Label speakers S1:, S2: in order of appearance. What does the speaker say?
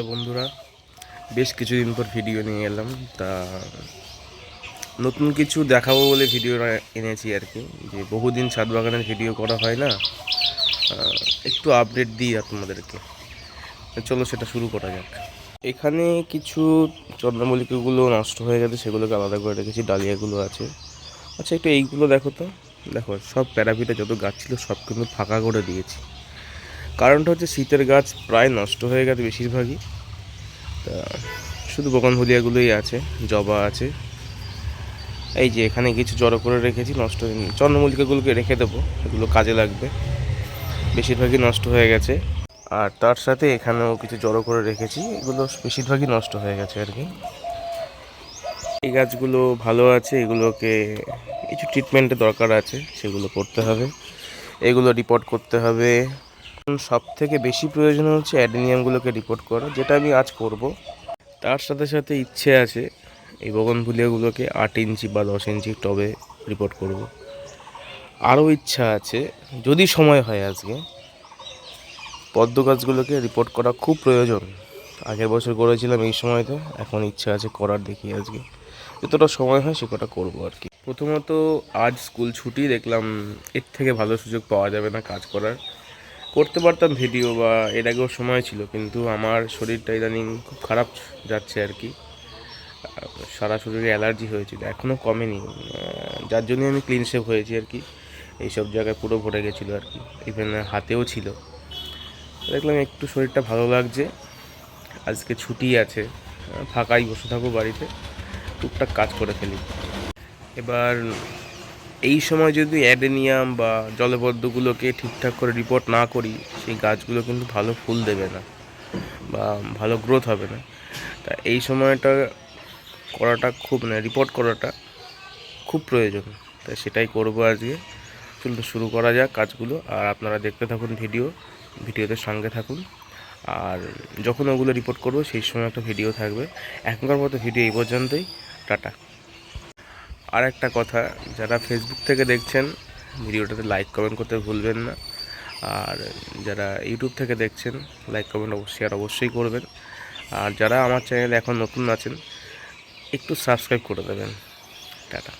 S1: Hello বন্ধুরা, বেশ কিছুদিন পর ভিডিও নিয়ে এলাম। তা নতুন কিছু দেখাবো বলে ভিডিও এনেছি আর কি, যে বহুদিন ছাদ বাগানের ভিডিও করা হয় না একটু আপডেট দিই আপনাদেরকে। চলো সেটা শুরু করা যাক। এখানে কিছু চন্দ্রমল্লিকাগুলো নষ্ট হয়ে গেছে, সেগুলোকে আলাদা করে রেখেছি, ডালিয়াগুলো আছে। আচ্ছা একটু এইগুলো দেখো তো। দেখো, সব প্যারাপিটে যত গাছ ছিল সব কিন্তু ফাঁকা করে দিয়েছি। কারণটা হচ্ছে শীতের গাছ প্রায় নষ্ট হয়ে গেছে বেশিরভাগই। তা শুধু বগনভুলিয়াগুলোই আছে, জবা আছে। এই যে এখানে কিছু জড়ো করে রেখেছি, নষ্ট হয়নি চন্দ্রমল্লিকাগুলোকে রেখে দেবো, এগুলো কাজে লাগবে। বেশিরভাগই নষ্ট হয়ে গেছে। আর তার সাথে এখানেও কিছু জড়ো করে রেখেছি, এগুলো বেশিরভাগই নষ্ট হয়ে গেছে আর কি। এই গাছগুলো ভালো আছে, এগুলোকে কিছু ট্রিটমেন্টের দরকার আছে, সেগুলো করতে হবে। এগুলো রিপোর্ট করতে হবে। সব থেকে বেশি প্রয়োজন হচ্ছে অ্যাডেনিয়ামগুলোকে রিপোর্ট করা, যেটা আমি আজ করব। তার সাথে সাথে ইচ্ছে আছে এই বগনভুলিয়াগুলোকে আট ইঞ্চি বা দশ ইঞ্চি টবে রিপোর্ট করব। আরও ইচ্ছা আছে, যদি সময় হয় আজকে, পদ্ম গাছগুলোকে রিপোর্ট করা খুব প্রয়োজন। আগের বছর করেছিলাম এই সময়তে, এখন ইচ্ছা আছে করার দেখি আজকে। যতটা সময় হয় সে কটা করব আর কি। প্রথমত আজ স্কুল ছুটি, দেখলাম এর থেকে ভালো সুযোগ পাওয়া যাবে না কাজ করার। করতে পারতাম ভিডিও বা এর আগেও সময় ছিল, কিন্তু আমার শরীরটা ইদানিং খুব খারাপ যাচ্ছে আর কি। সারা শরীরে অ্যালার্জি হয়েছিল এখনও কমেনি। যার জন্য আমি ক্লিন শেভ হয়েছি আর কি। এইসব জায়গায় পুরো ভরে গেছিল আর কি ইভেন হাতেও ছিল। দেখলাম একটু শরীরটা ভালো লাগছে, আজকে ছুটি আছে ফাঁকাই বসে থাকব বাড়িতে, টুকটাক কাজ করে ফেলি। এবার এই সময় যদি অ্যাডেনিয়াম বা জলপদ্মগুলোকে ঠিকঠাক করে রিপোর্ট না করি, সেই গাছগুলো কিন্তু ভালো ফুল দেবে না বা ভালো গ্রোথ হবে না। তা এই সময়টা করাটা খুব মানে রিপোর্ট করাটা খুব প্রয়োজন। তাই সেটাই করব আজকে। চলতে শুরু করা যাক কাজগুলো। আর আপনারা দেখতে থাকুন ভিডিও ভিডিওতে সঙ্গে থাকুন। আর যখন ওগুলো রিপোর্ট করব, সেই সময় একটা ভিডিও থাকবে। এখনকার মতো ভিডিও এই পর্যন্তই। টাটা। আর একটা কথা, যারা ফেসবুক থেকে দেখছেন, ভিডিওটাতে লাইক কমেন্ট করতে ভুলবেন না। আর যারা ইউটিউব থেকে দেখছেন লাইক কমেন্ট অবশ্যই আর অবশ্যই করবেন। আর যারা আমার চ্যানেলে এখন নতুন আছেন, একটু সাবস্ক্রাইব করে দেবেন। টাটা।